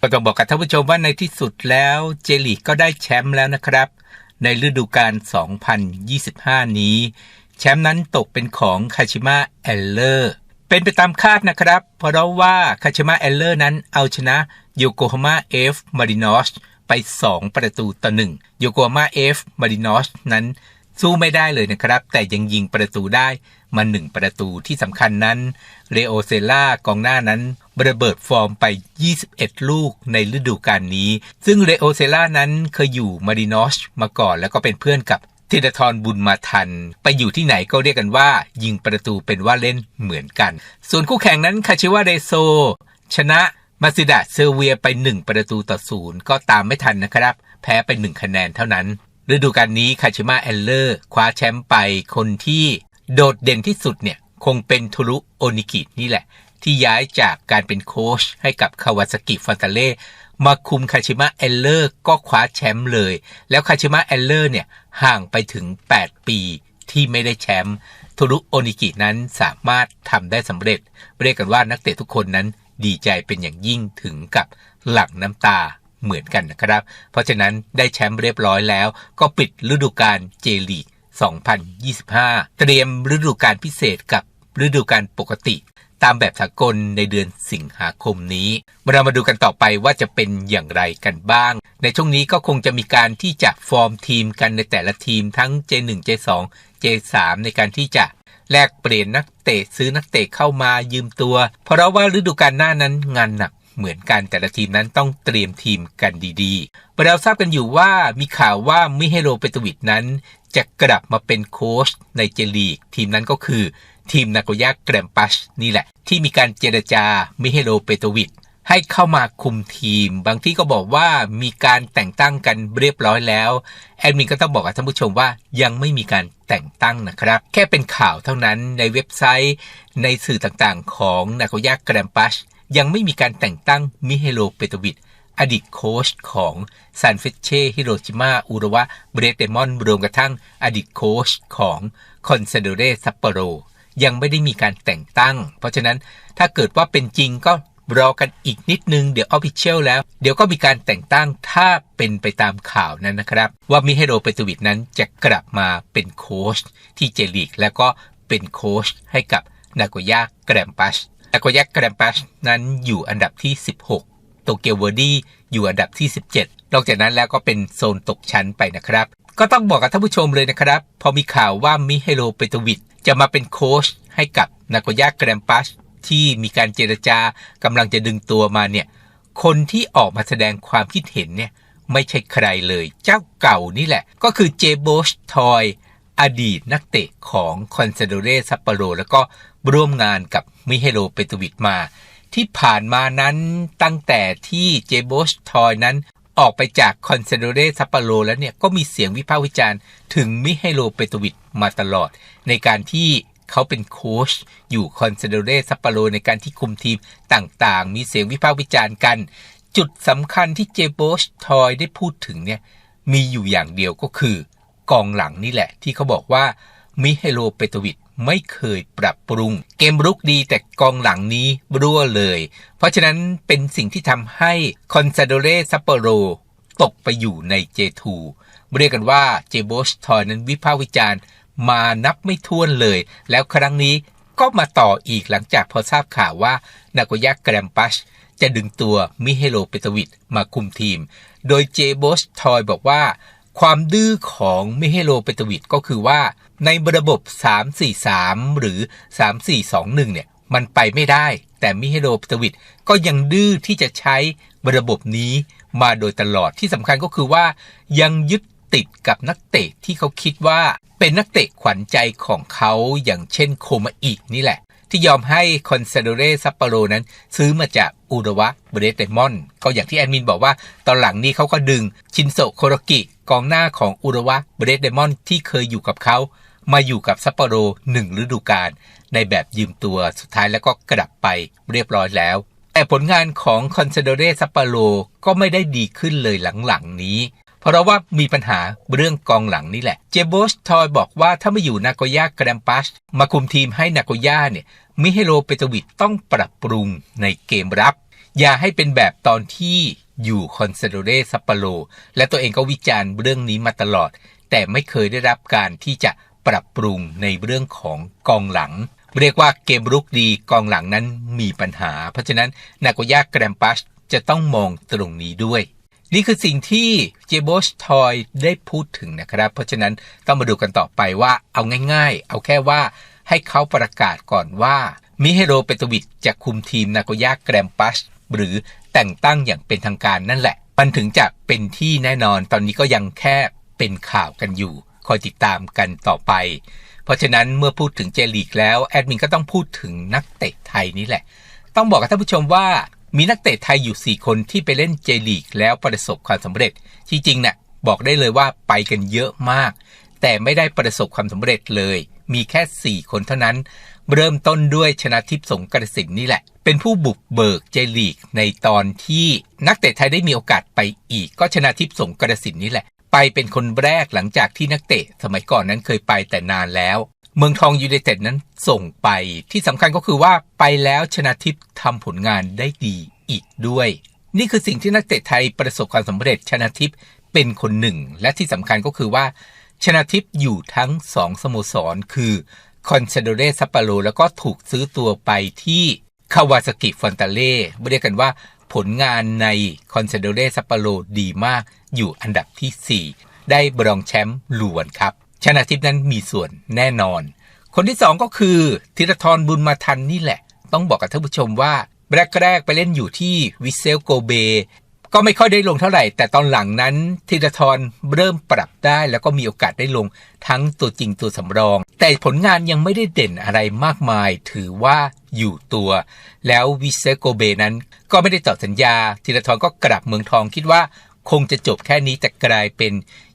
ก็ต้องบอกกับท่านผู้ชมว่าในที่สุดแล้วเจลีกก็ได้แชมป์แล้วนะครับ ในฤดูกาล 2025 นี้ แชมป์นั้นตกเป็นของคาชิมะเอลเลอร์เป็นไปตามคาดนะครับ เพราะว่าคาชิมะเอลเลอร์นั้นเอาชนะโยโกฮาม่าเอฟมารินอสไป 2 ประตูต่อหนึ่งโยโกฮาม่าเอฟมารินอสนั้นสู้ไม่ได้เลยนะครับ แต่ยังยิงประตูได้มาหนึ่งประตูที่สำคัญนั้นเรโอเซล่ากองหน้านั้น ระเบิดฟอร์มไป 21 ลูกในฤดูกาลนี้ ซึ่งเรโอเซล่านั้นเคยอยู่มารินอสมาก่อนแล้วก็เป็นเพื่อนกับธีรทรบุญมาทัน ไปอยู่ที่ไหนก็เรียกกันว่า ยิงประตูเป็นว่าเล่นเหมือนกัน ส่วนคู่แข่งนั้นคาชิวาเรโซ ชนะมาซิดาเซเวียไป 1 ประตูต่อศูนย์ก็ตามไม่ทันนะครับ แพ้ไป 1 คะแนนเท่านั้น ฤดูกาลนี้คาชิมาเอลเลอร์คว้าแชมป์ไปคนที่โดดเด่นที่สุดเนี่ยคงเป็นทุรุโอนิกินี่แหละ ที่ย้ายจากการเป็นโค้ชให้กับคาวาซากิฟอนตาเล่มาคุมคาชิมะเอลเลอร์ก็คว้าแชมป์เลย แล้วคาชิมะเอลเลอร์เนี่ยห่างไปถึง 8 ปีที่ไม่ได้แชมป์ทุรุโอนิกินั้นสามารถทำได้สำเร็จ เรียกกันว่านักเตะทุกคนนั้นดีใจเป็นอย่างยิ่งถึงกับหลั่งน้ำตาเหมือนกันนะครับ เพราะฉะนั้นได้แชมป์เรียบร้อยแล้ว ก็ปิดฤดูกาลเจลีก2025 เตรียมฤดูกาลพิเศษกับฤดูกาลปกติ ตามแบบสากลในเดือนสิงหาคมนี้เรามาดูกันต่อไปว่าจะเป็นอย่างไรกันบ้าง ในช่วงนี้ก็คงจะมีการที่จะฟอร์มทีมกันในแต่ละทีมทั้ง J1 J2 J3 ในการที่จะแลกเปลี่ยนนักเตะซื้อนักเตะเข้ามายืมตัว เพราะว่าฤดูกาลหน้านั้นงานหนักเหมือนกันแต่ละทีมนั้นต้องเตรียมทีมกันดีๆเราทราบกันอยู่ว่ามีข่าวว่ามิเฮโรเปตวิดนั้น จะกลับมาเป็นโค้ชในเจลีก ทีมนั้นก็คือ ทีมนาโกย่าแกรมปัชนี่แหละ ที่มีการเจรจามิเฮโรเปโตวิดให้เข้ามาคุมทีม บางที่ก็บอกว่ามีการแต่งตั้งกันเรียบร้อยแล้ว แอดมินก็ต้องบอกกับท่านผู้ชมว่ายังไม่มีการแต่งตั้งนะครับ แค่เป็นข่าวเท่านั้นในเว็บไซต์ ในสื่อต่างๆ ของนาโกย่าแกรมปัชยังไม่มีการแต่งตั้งมิเฮโรเปโตวิดอดีตโค้ชของซานเฟเช่ฮิโรชิมาอุระวะเบรเดมอนรวมกระทั่งอดีตโค้ชของคอนเซโดเรซัปโปโร ยังไม่ได้มีการแต่งตั้ง เพราะฉะนั้นถ้าเกิดว่าเป็นจริงก็รอกันอีกนิดนึง เดี๋ยวออฟฟิเชียลแล้ว เดี๋ยวก็มีการแต่งตั้งถ้าเป็นไปตามข่าวนั้นนะครับ ว่ามิเฮโรเปโตวิดนั้นจะกลับมาเป็นโค้ชที่เจลีก แล้วก็เป็นโค้ชให้กับนากย่าแกรมปัชนากย่าแกรมปัชนั้นอยู่อันดับที่ 16 โตเกียวเวอร์ดี้อยู่อันดับที่ 17 นอกจากนั้นแล้วก็เป็นโซนตกชั้นไปนะครับ ก็ต้องบอกกับท่านผู้ชมเลยนะครับ พอมีข่าวว่ามิเฮโรเปโตวิดจะมาเป็นโค้ชให้กับนากย่าแกรมปัชที่มีการเจรจากำลังจะดึงตัวมาเนี่ยคนที่ออกมาแสดงความคิดเห็นเนี่ยไม่ใช่ใครเลยเจ้าเก่านี่แหละ ก็คือเจโบชทอยอดีตนักเตะของคอนซาโดเรซัปโปโรแล้วก็ร่วมงานกับมิเฮโลเปตวิดมา ที่ผ่านมานั้นตั้งแต่ที่เจโบชทอยนั้น ออกไปจากคอนเซาโดเรซัปโปโรแล้วเนี่ย ก็มีเสียงวิพากษ์วิจารณ์ถึงมิเฮโลเปโตวิดมาตลอด ในการที่เขาเป็นโค้ชอยู่คอนเซโดเรซัปโปโรในการที่คุมทีมต่างๆ มีเสียงวิพากษ์วิจารณ์กัน จุดสำคัญที่เจโบชทอยได้พูดถึงเนี่ยมีอยู่อย่างเดียวก็คือกองหลังนี่แหละที่เขาบอกว่ามิเฮโลเปโตวิด ไม่เคยปรับปรุง เกมรุกดีแต่กองหลังนี้รั่วเลย เพราะฉะนั้นเป็นสิ่งที่ทำให้คอนซาโดเรซัปโปโรตกไปอยู่ใน J2 เรียกกันว่าเจโบชทอยนั้นวิพากษ์วิจารณ์มานับไม่ถ้วนเลย แล้วครั้งนี้ก็มาต่ออีกหลังจากพอทราบข่าวว่า นาโกย่าแกรมปัชจะดึงตัวมิเฮโลเปตวิดมาคุมทีม โดยเจโบสทอยบอกว่า ความดื้อของมิเฮโลเปตวิดก็คือว่าในระบบ 3-4-3 หรือ 3-4-2-1 เนี่ย มันไปไม่ได้ แต่มิเฮโลเปตวิดก็ยังดื้อที่จะใช้ระบบนี้มาโดยตลอดที่สำคัญก็คือว่า ยังยึดติดกับนักเตะที่เขาคิดว่าเป็นนักเตะขวัญใจของเขาอย่างเช่นโคมาอินี่แหละ ที่ยอมให้คอนซาโดเรซัปโปโรนั้นซื้อมาจาก อุรวะเบรเดมอน ก็อย่างที่แอดมินบอกว่า ตอนหลังนี้เขาก็ดึงชินโซโคโรกิกองหน้าของอุรวะเบรเดมอนที่เคยอยู่กับเขา มาอยู่กับซัปโปโรหนึ่งฤดูกาลในแบบยืมตัวสุดท้ายแล้วก็กลับไปเรียบร้อยแล้ว แต่ผลงานของคอนเซโดเรซัปโปโรก็ไม่ได้ดีขึ้นเลยหลังๆนี้ เพราะว่ามีปัญหาเรื่องกองหลังนี่แหละ เจโบสทอยบอกว่าถ้าไม่อยู่นากย่าแกรมปัสมาคุมทีมให้นากย่าเนี่ยมิเฮโรเปตวิดต้องปรับปรุงในเกมรับ อย่าให้เป็นแบบตอนที่อยู่คอนเซโดเรซัปโปโรและตัวเองก็วิจารณ์เรื่องนี้มาตลอด แต่ไม่เคยได้รับการที่จะปรับปรุงในเรื่องของกองหลัง เรียกว่าเกมรุกดีกองหลังนั้นมีปัญหา เพราะฉะนั้นนากย่าแกรมปัสจะต้องมองตรงนี้ด้วย นี่คือสิ่งที่เจโบชทอยได้พูดถึงนะครับ เพราะฉะนั้นต้องมาดูกันต่อไปว่าเอาง่าย ๆ เอาแค่ว่าให้เขาประกาศก่อนว่ามิเฮโรเปโตวิชจะคุมทีมนาโกย่าแกรมปัสหรือแต่งตั้งอย่างเป็นทางการนั่นแหละ มันถึงจะเป็นที่แน่นอนตอนนี้ก็ยังแค่เป็นข่าวกันอยู่ คอยติดตามกันต่อไป เพราะฉะนั้นเมื่อพูดถึงเจลีกแล้ว แอดมินก็ต้องพูดถึงนักเตะไทยนี่แหละ ต้องบอกกับท่านผู้ชมว่า มีนักเตะไทยอยู่ 4 คนที่ไปเล่นเจลีกแล้วประสบความสำเร็จจริงๆนะ่ะบอกได้เลยว่าไปกันเยอะมาก แต่ไม่ได้ประสบความสำเร็จเลย มีแค่ 4 คนเท่านั้น เริ่มต้นด้วยชนะทิพย์สงกระสินนี่แหละ เป็นผู้บุกเบิกเจลีกในตอนที่นักเตะไทยได้มีโอกาสไปอีก ก็ชนะทิพย์สงกระสินนี่แหละ ไปเป็นคนแรกหลังจากที่นักเตะ สมัยก่อนนั้นเคยไปแต่นานแล้ว เมืองทองยูไนเต็ดนั้นส่งไปที่สำคัญก็คือว่าไปแล้วชนะทิพย์ทำผลงานได้ดีอีกด้วย นี่คือสิ่งที่นักเตะไทยประสบความสำเร็จชนะทิพย์เป็นคนหนึ่ง และที่สำคัญก็คือว่า ชนะทิพย์อยู่ทั้งสองสโมสร คือคอนเซโดเรซัปปโรแล้วก็ถูกซื้อตัวไปที่คาวาซากิฟอนตาเล่เรียกกันว่าผลงานในคอนเซโดเรซัปปโรดีมากอยู่อันดับที่ 4 ได้บรองแชมป์หลวนครับ ชนะทิพย์นั้นมีส่วนแน่นอน คนที่สองก็คือธีรทรบุญมาทันนี่แหละ ต้องบอกกับท่านผู้ชมว่าแรกๆไปเล่นอยู่ที่วิเซลโกเบก็ไม่ค่อยได้ลงเท่าไหร่ แต่ตอนหลังนั้นธีรทรเริ่มปรับได้แล้วก็มีโอกาสได้ลงทั้งตัวจริงตัวสำรอง แต่ผลงานยังไม่ได้เด่นอะไรมากมาย ถือว่าอยู่ตัว แล้ววิเซโกเบนั้น ก็ไม่ได้ต่อสัญญาธีรทรก็กลับเมืองทองคิดว่าคงจะจบแค่นี้แต่กลายเป็น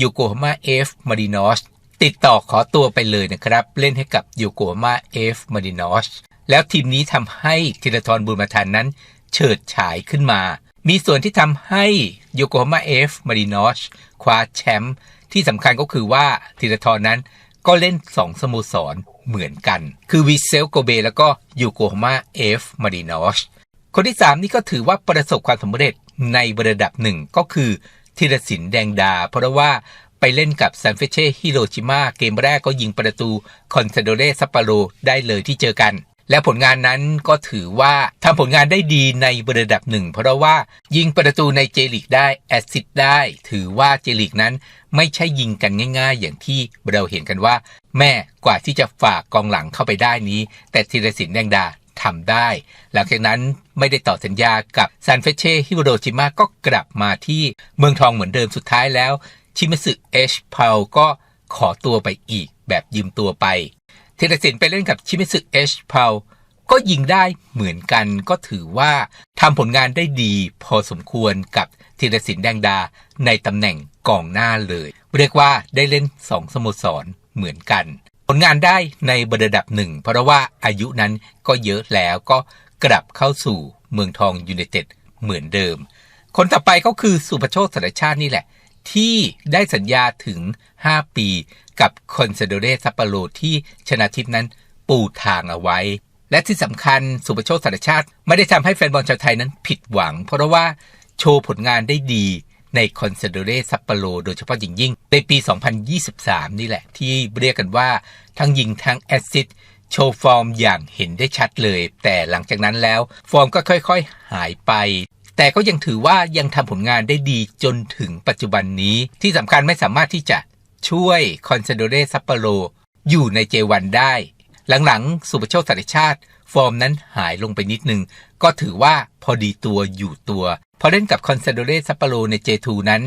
ยูโกฮาม่าเอฟมารินอส ติดต่อขอตัวไปเลยนะครับ เล่นให้กับยูโกฮาม่าเอฟมารินอสแล้วทีมนี้ทำให้ธีรทรบุญมาทันนั้น เฉิดฉายขึ้นมา มีส่วนที่ทำให้โยโกฮาม่าเอฟมารินอสคว้าแชมป์ที่สำคัญก็คือว่าธีรทรนั้นก็เล่นสองสโมสรเหมือนกัน คือวิเซลโกเบแล้วก็โยโกฮาม่าเอฟมารินอสคนที่ 3 นี่ก็ถือว่าประสบความสำเร็จในระดับหนึ่งก็คือธีรศิลปแดงดา เพราะว่า ไปเล่นกับซันเฟเช่ฮิโรชิมาเกมแรกก็ยิงประตูคอนเซโดเรซัปปาโรได้เลยที่เจอกัน และผลงานนั้นก็ถือว่าทำผลงานได้ดีในระดับหนึ่ง เพราะว่ายิงประตูในเจลิกได้แอซิดได้ ถือว่าเจลิกนั้นไม่ใช่ยิงกันง่าย ๆ อย่างที่เราเห็นกันว่า แม่กว่าที่จะฝากกองหลังเข้าไปได้นี้ แต่ธีรศิลป์แดงดาทำได้ หลังจากนั้นไม่ได้ต่อสัญญากับซานเฟเช่ฮิโรชิมะก็กลับมาที่เมืองทองเหมือนเดิมสุดท้ายแล้ว ชิมสึเอชพาวก็ขอตัวไปอีกแบบยืมตัวไปเทเลสินไปเล่นกับชิมิสึเอชพาวก็ยิงได้เหมือนกันก็ถือว่าทำผลงานได้ดีพอสมควรกับธีรศิลป์แดงดาในตำแหน่งกองหน้าเลย เรียกว่าได้เล่นสองสโมสรเหมือนกัน ผลงานได้ในระดับหนึ่ง เพราะว่าอายุนั้นก็เยอะแล้วก็กลับเข้าสู่เมืองทองยูเนเต็ดเหมือนเดิม คนต่อไปก็คือสุภโชคสารชาตินี่แหละ ที่ได้สัญญาถึง 5 ปีกับคอนเซโดเรซัปโปโรที่ชนะทิพนั้นปูทางเอาไว้ และที่สำคัญสุปโชคสารชาติ ไม่ได้ทำให้แฟนบอลชาวไทยนั้นผิดหวัง เพราะว่าโชว์ผลงานได้ดีในคอนเซโดเรซัปโปโรโดยเฉพาะยิ่งยิ่ง ในปี 2023 นี่แหละ ที่เรียกกันว่าทั้งยิงทั้งแอซิดโชว์ฟอร์มอย่างเห็นได้ชัดเลย แต่หลังจากนั้นแล้ว ฟอร์มก็ค่อยๆ หายไป แต่ก็ยังถือว่ายังทำผลงานได้ดีจนถึงปัจจุบันนี้ที่สำคัญไม่สามารถที่จะช่วยคอนเซโดเรซัปปโรอยู่ในเจวันได้ หลังๆ สุปโชคสัตชาติ ฟอร์มนั้นหายลงไปนิดนึง ก็ถือว่าพอดีตัวอยู่ตัว พอเล่นกับคอนเซโดเรซัปปโรในเจทูนั้น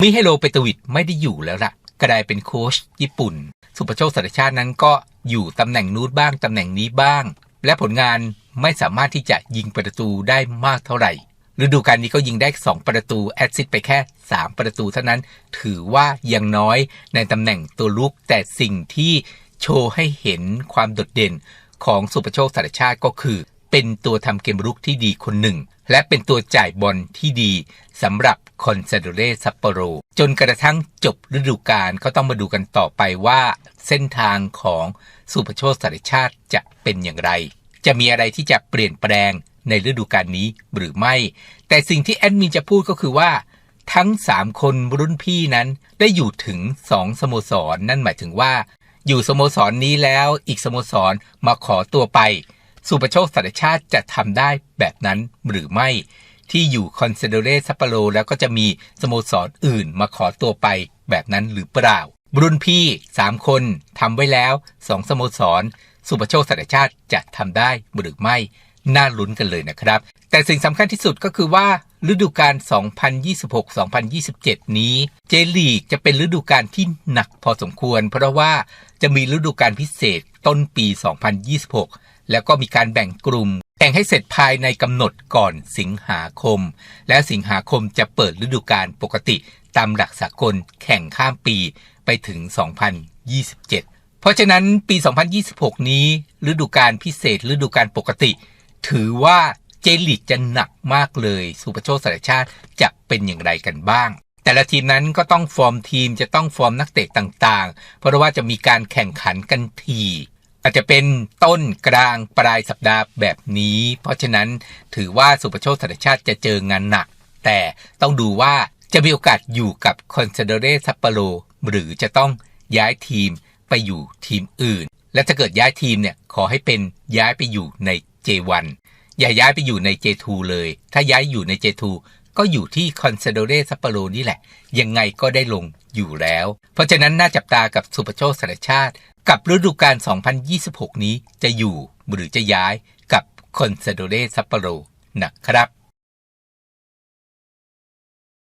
มิเฮโลเปตวิดไม่ได้อยู่แล้วละ่ะกลายเป็นโค้ชญี่ปุ่น สุปโชคสัตชาตินั้นก็อยู่ตำแหน่งนู้นบ้างตำแหน่งนี้บ้าง และผลงานไม่สามารถที่จะยิงประตูได้มากเท่าไหร่ ฤดูกาลนี้ก็ยิงได้ 2 ประตูแอดซิดไปแค่ 3 ประตูเท่านั้นถือว่ายังน้อยในตำแหน่งตัวลุก แต่สิ่งที่โชว์ให้เห็นความโดดเด่นของสุปโชคสารชาติก็คือ เป็นตัวทำเกมรุกที่ดีคนหนึ่ง และเป็นตัวจ่ายบอลที่ดีสำหรับคอนซาโดเรซัปโปโร จนกระทั่งจบฤดูกาลก็ต้องมาดูกันต่อไปว่า เส้นทางของสุปโชคสารชาติจะเป็นอย่างไร จะมีอะไรที่จะเปลี่ยนแปลง ในฤดูกาลนี้หรือไม่ แต่สิ่งที่แอดมินจะพูดก็คือว่า ทั้ง 3 คนรุ่นพี่นั้นได้อยู่ถึง 2 สโมสรนั่นหมายถึงว่า อยู่สโมสรนนี้แล้วอีกสโมสรมาขอตัวไป สุประโชคสัตชาติจะทำได้แบบนั้นหรือไม่ที่อยู่คอนเซโดเรซัปโปโรแล้วก็จะมีสโมสรอื่นมาขอตัวไปแบบนั้นหรือเปล่า รุ่นพี่ 3 คนทำไว้แล้ว 2 สโมสร สุประโชคสัตชาติจะทำได้หรือไม่ น่าลุ้นกันเลยนะครับ แต่สิ่งสำคัญที่สุดก็คือว่าฤดูกาล 2026-2027 นี้ เจลีกจะเป็นฤดูกาลที่หนักพอสมควร เพราะว่าจะมีฤดูกาลพิเศษต้นปี 2026 แล้วก็มีการแบ่งกลุ่มแข่งให้เสร็จภายในกำหนดก่อนสิงหาคม และสิงหาคมจะเปิดฤดูกาลปกติตามหลักสากลแข่งข้ามปีไปถึง 2027 เพราะฉะนั้นปี 2026 นี้ฤดูกาลพิเศษฤดูกาลปกติ ถือว่าเจลิกจะหนักมากเลยสุปโชคสารชาติจะเป็นอย่างไรกันบ้าง แต่ละทีมนั้นก็ต้องฟอร์มทีมจะต้องฟอร์มนักเตะต่างๆ เพราะว่าจะมีการแข่งขันกันทีอาจจะเป็นต้นกลางปลายสัปดาห์แบบนี้ เพราะฉะนั้นถือว่าสุปโชคสารชาติจะเจองานหนัก แต่ต้องดูว่าจะมีโอกาสอยู่กับคอนเซเดเรซัปโปโรหรือจะต้องย้ายทีมไปอยู่ทีมอื่น และถ้าเกิดย้ายทีมเนี่ยขอให้เป็นย้ายไปอยู่ใน J1 อย่าย้ายไปอยู่ใน J2 เลย ถ้าย้ายอยู่ใน J2 ก็อยู่ที่คอนเซโดเรซัปโปโรนี่แหละ ยังไงก็ได้ลงอยู่แล้ว เพราะฉะนั้นน่าจับตากับสุปโชคสารชาติ กับฤดูกาล 2026 นี้จะอยู่หรือจะย้ายกับคอนเซโดเรซัปโปโรนะครับ